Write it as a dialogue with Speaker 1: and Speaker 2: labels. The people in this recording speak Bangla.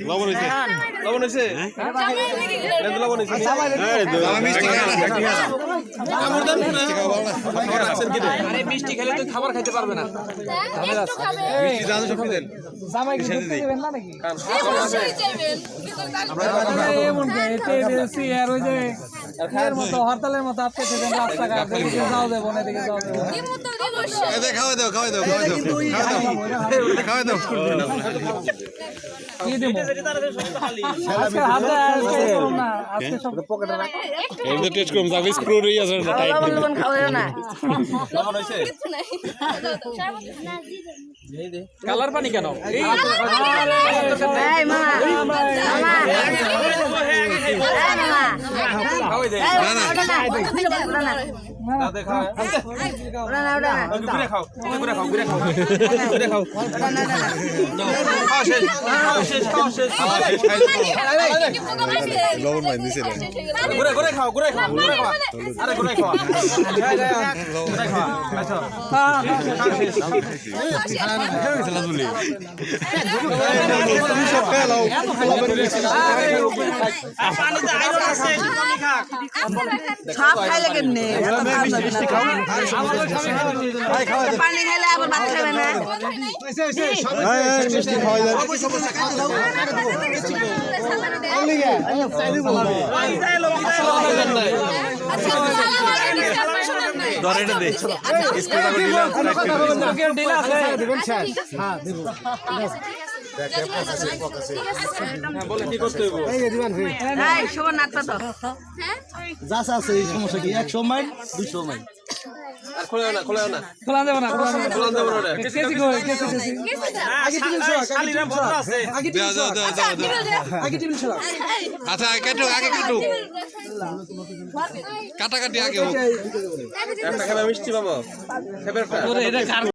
Speaker 1: লবণ হয়েছে। লবণ হয়েছে? লবণ হয়েছে। কামড় দেন না খাবার রাখছেন কি
Speaker 2: আরে মিষ্টি খেলে তুই খাবার খাইতে পারবে না।
Speaker 1: মিষ্টি দাদু সব দেন
Speaker 3: জামাই কি দেবেন না নাকি? এমন এতে বেশি আর ওই যে এর মতো হরতালের মতো সেদিন রাস্তাঘাট। এদিকে যাও দেবো না এদিকে যাও দেবো। না।
Speaker 1: খাওয়াই দাও খাওয়াই দাও খাওয়াই দাও। খাওয়াই দাও।
Speaker 3: কি দেবো? আজকে সব পকেটে রাখ
Speaker 1: এটা টেস্ট করুন যাবে স্ক্রু রই আছে না টাইট লবণ
Speaker 2: কালার পানি কেন এই খাওয়াই দে
Speaker 1: দাদে ঘুরে ঘুরে খাও ঘুরে খাও ঘুরে খাও খাও শেষ খাও শেষ খাও শেষ খাও শেষ
Speaker 4: লবণ মাই দিছে রে
Speaker 1: ঘুরে ঘুরে খাও ঘুরে খাও ঘুরে খাও আরে ঘুরে খাও ঘুরে খাও আচ্ছা খাও শেষ
Speaker 5: সব খাইলে কেমনে পানি খাইলে আবার ভাত খাবে না
Speaker 4: মিষ্টি খাওয়াই যায়
Speaker 6: যাস আছে এই সমস্যা কি একশো মাইল দুশো মাইল
Speaker 1: আর খোলা না খোলা না
Speaker 3: খোলা দেবো না খোলা দেবো না
Speaker 1: খোলা দেবো না
Speaker 3: কেসি কই কেসি কেসি
Speaker 1: দাও দাও দাও দাও দাও আচ্ছা কাটো আগে কাটো কাটাকাটি আগে একটা খাবে মিষ্টি পাবো